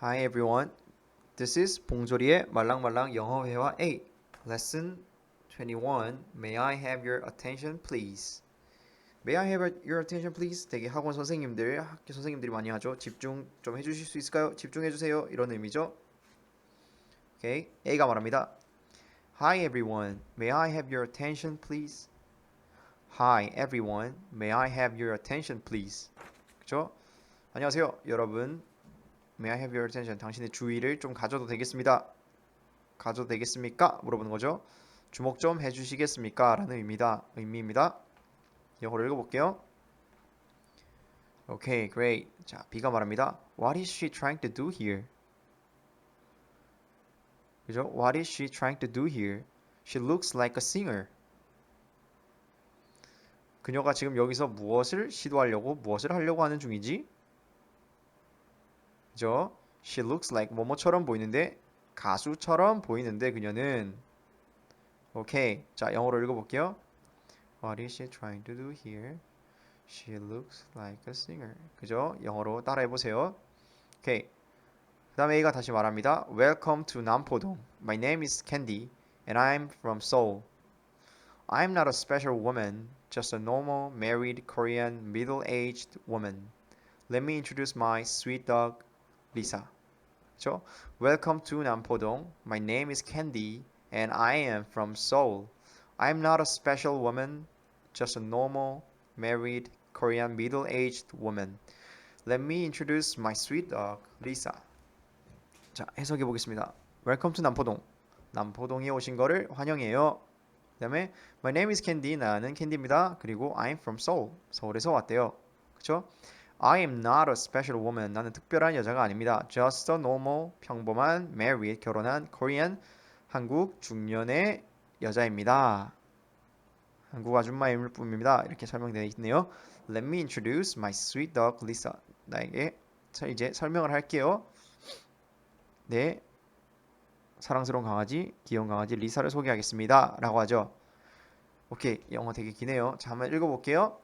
Hi everyone. This is 봉조리의 말랑말랑 영어 회화 A. Lesson 21. May I have your attention please? May I have your attention please? 되게 학원 선생님들, 학교 선생님들이 많이 하죠. 집중 좀 해 주실 수 있을까요? 집중해 주세요. 이런 의미죠. 오케이. A가 말합니다. Hi everyone. May I have your attention please? Hi everyone. May I have your attention please? 그죠? 안녕하세요, 여러분. May I have your attention? 당신의 주의를 좀 가져도 되겠습니다. 가져도 되겠습니까? 물어보는 거죠. 주목 좀 해주시겠습니까? 라는 의미다. 의미입니다. 영어로 읽어볼게요. Okay, great. 자, B가 말합니다. What is she trying to do here? 그죠? What is she trying to do here? She looks like a singer. 그녀가 지금 여기서 무엇을 시도하려고 무엇을 하려고 하는 중이지? 그죠? She looks like 뭐뭐처럼 보이는데 가수처럼 보이는데 그녀는 오케이 자 영어로 읽어 볼게요. What is she trying to do here? She looks like a singer. 그죠? 영어로 따라해 보세요. 오케이 그 다음에 A가 다시 말합니다. Welcome to 남포동. My name is Candy and I'm from Seoul. I'm not a special woman, just a normal married Korean middle-aged woman. Let me introduce my sweet dog Lisa. 그렇죠? Welcome to 남포동. My name is Candy and I am from Seoul. I'm not a special woman, just a normal married Korean middle-aged woman. Let me introduce my sweet dog Lisa. 자, 해석해 보겠습니다. Welcome to 남포동. 남포동에 오신 거를 환영해요. 그 다음에 My name is Candy. 나는 캔디입니다. 그리고 I'm from Seoul. 서울에서 왔대요. 그렇죠? I am not a special woman. 나는 특별한 여자가 아닙니다. Just a normal, 평범한, married, 결혼한 Korean, 한국 중년의 여자입니다. 한국 아줌마일 뿐입니다. 이렇게 설명되어 있네요. Let me introduce my sweet dog Lisa. 나에게 자, 이제 설명을 할게요. 네, 사랑스러운 강아지, 귀여운 강아지 리사를 소개하겠습니다. 라고 하죠. 오케이, 영어 되게 기네요. 자, 한번 읽어볼게요.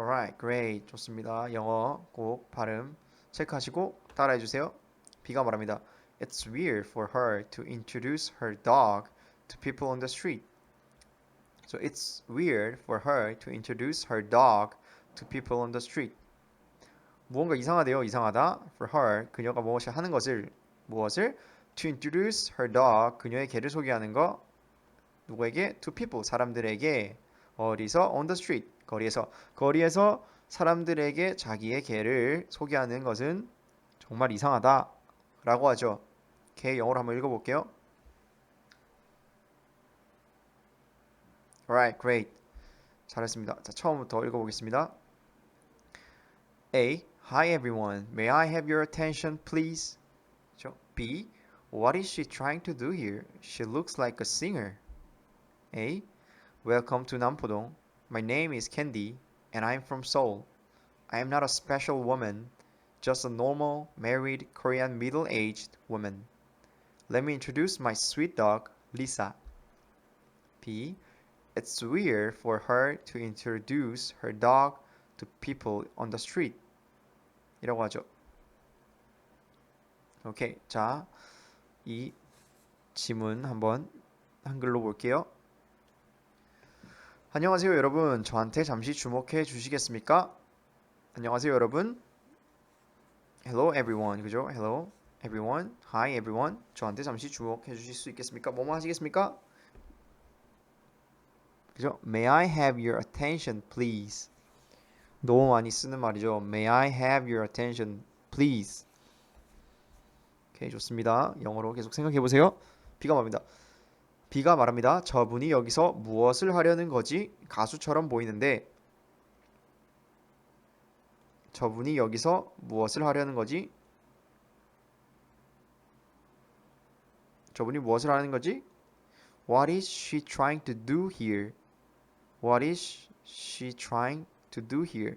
Alright, great. 좋습니다. 영어 꼭 발음 체크하시고 따라해 주세요. B가 말합니다. It's weird for her to introduce her dog to people on the street. So it's weird for her to introduce her dog to people on the street. 무언가 이상하대요. 이상하다. For her, 그녀가 무엇을 하는 것을 무엇을 to introduce her dog, 그녀의 개를 소개하는 거 누구에게? To people, 사람들에게 어디서? On the street, 거리에서 거리에서 사람들에게 자기의 개를 소개하는 것은 정말 이상하다라고 하죠. 개 영어로 한번 읽어볼게요. Alright, great. 잘했습니다. 자, 처음부터 읽어보겠습니다. A. Hi everyone. May I have your attention, please? 그렇죠? B. What is she trying to do here? She looks like a singer. A. Welcome to 남포동. My name is Candy and I'm from Seoul. I am not a special woman, just a normal married Korean middle-aged woman. Let me introduce my sweet dog, Lisa. B. It's weird for her to introduce her dog to people on the street. 이라고 하죠. 오케이. 자, 이 지문 한번 한글로 볼게요. 안녕하세요, 여러분. 저한테 잠시 주목해 주시겠습니까? 안녕하세요, 여러분. Hello, everyone. 그죠? Hello, everyone. Hi, everyone. 저한테 잠시 주목해 주실 수 있겠습니까? 뭐뭐 하시겠습니까? 그죠? May I have your attention, please? 너무 많이 쓰는 말이죠. May I have your attention, please? 오케이, 좋습니다. 영어로 계속 생각해 보세요. B가 말합니다. B가 말합니다. 저분이 여기서 무엇을 하려는 거지? 가수처럼 보이는데 저분이 여기서 무엇을 하려는 거지? 저분이 무엇을 하는 거지? What is she trying to do here? What is she trying to do here?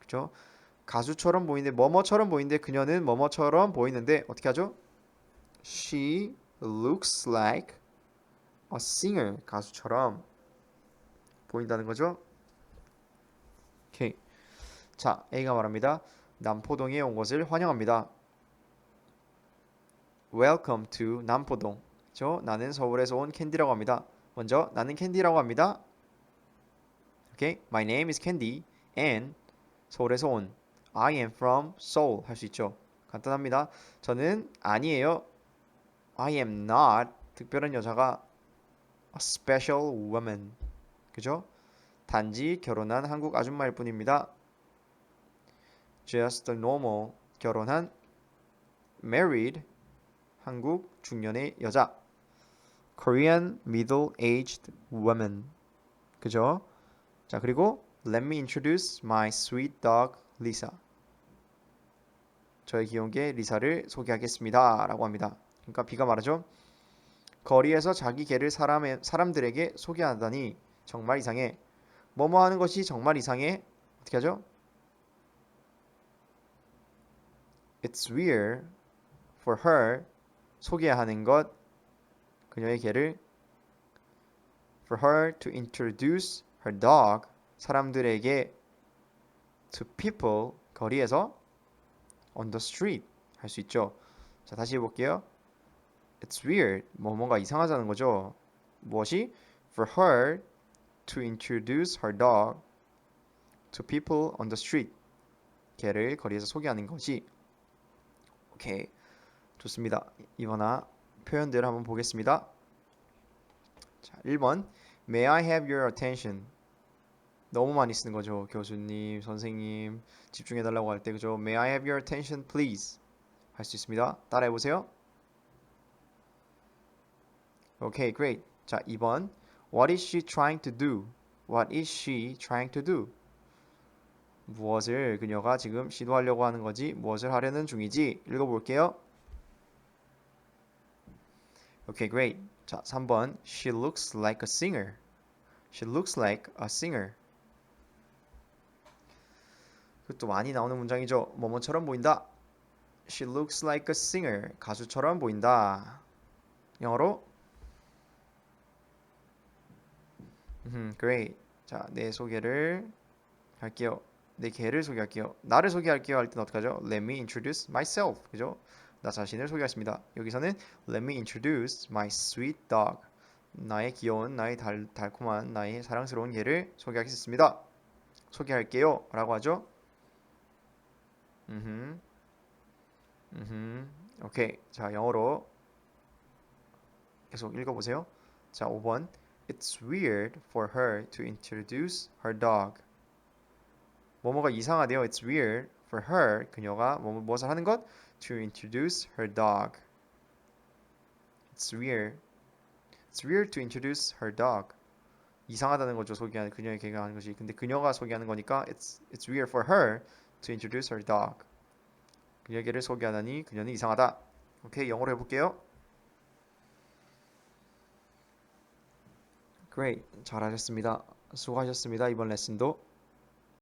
그죠? 가수처럼 보이는데 뭐뭐처럼 보이는데 그녀는 뭐뭐처럼 보이는데 어떻게 하죠? She looks like a singer 가수처럼 보인다는 거죠. 오케이. 자, A가 말합니다. 남포동에 온 것을 환영합니다. Welcome to 남포동. 저 나는 서울에서 온 캔디라고 합니다. 먼저 나는 캔디라고 합니다. 오케이. My name is Candy and 서울에서 온 I am from Seoul 할 수 있죠. 간단합니다. 저는 아니에요. I am not 특별한 여자가 a special woman. 그죠? 단지 결혼한 한국 아줌마일 뿐입니다. Just a normal 결혼한 married 한국 중년의 여자. Korean middle-aged woman. 그죠? 자, 그리고 let me introduce my sweet dog Lisa. 저의 귀여운 개 리사를 소개하겠습니다. 라고 합니다. 그러니까 비가 말하죠. 거리에서 자기 개를 사람의, 사람들에게 소개하다니 정말 이상해. 뭐뭐 하는 것이 정말 이상해. 어떻게 하죠? It's weird for her 소개하는 것 그녀의 개를 for her to introduce her dog 사람들에게 to people 거리에서 on the street 할 수 있죠. 자 다시 해볼게요. It's weird 뭐 뭔가 이상하다는 거죠. 무엇이 for her to introduce her dog to people on the street 개를 거리에서 소개하는 것이 오케이 좋습니다. 이번화 표현들 한번 보겠습니다. 자 1번 May I have your attention 너무 많이 쓰는 거죠. 교수님, 선생님 집중해 달라고 할 때 그죠? May I have your attention please 할 수 있습니다. 따라해 보세요. 오케이, great. 자, 2번 What is she trying to do? What is she trying to do? 무엇을 그녀가 지금 시도하려고 하는 거지? 무엇을 하려는 중이지? 읽어 볼게요. 오케이, great. 자, 3번 She looks like a singer. She looks like a singer. 그것도 많이 나오는 문장이죠. 뭐뭐처럼 보인다. She looks like a singer. 가수처럼 보인다. 영어로 음, great. 자, 내 소개를 할게요. 내 개를 소개할게요. 나를 소개할게요 할 때는 어떡하죠? Let me introduce myself. 그죠? 나 자신을 소개하십니다. 여기서는 Let me introduce my sweet dog. 나의 귀여운, 나의 달, 달콤한, 나의 사랑스러운 개를 소개하겠습니다. 소개할게요. 라고 하죠. 음, 음, 오케이. 자, 영어로 계속 읽어보세요. 자, 5번. It's weird for her to introduce her dog. 뭐뭐가 이상하대요. It's weird for her. 그녀가 뭐, 무엇을 하는 것? To introduce her dog. It's weird. It's weird to introduce her dog. 이상하다는 거죠. 소개하는 그녀의 개가 하는 것이. 근데 그녀가 소개하는 거니까 it's it's weird for her to introduce her dog. 그녀의 개를 소개하다니 그녀는 이상하다. 오케이, 영어로 해볼게요. Great, 잘하셨습니다. 수고하셨습니다. 이번 레슨도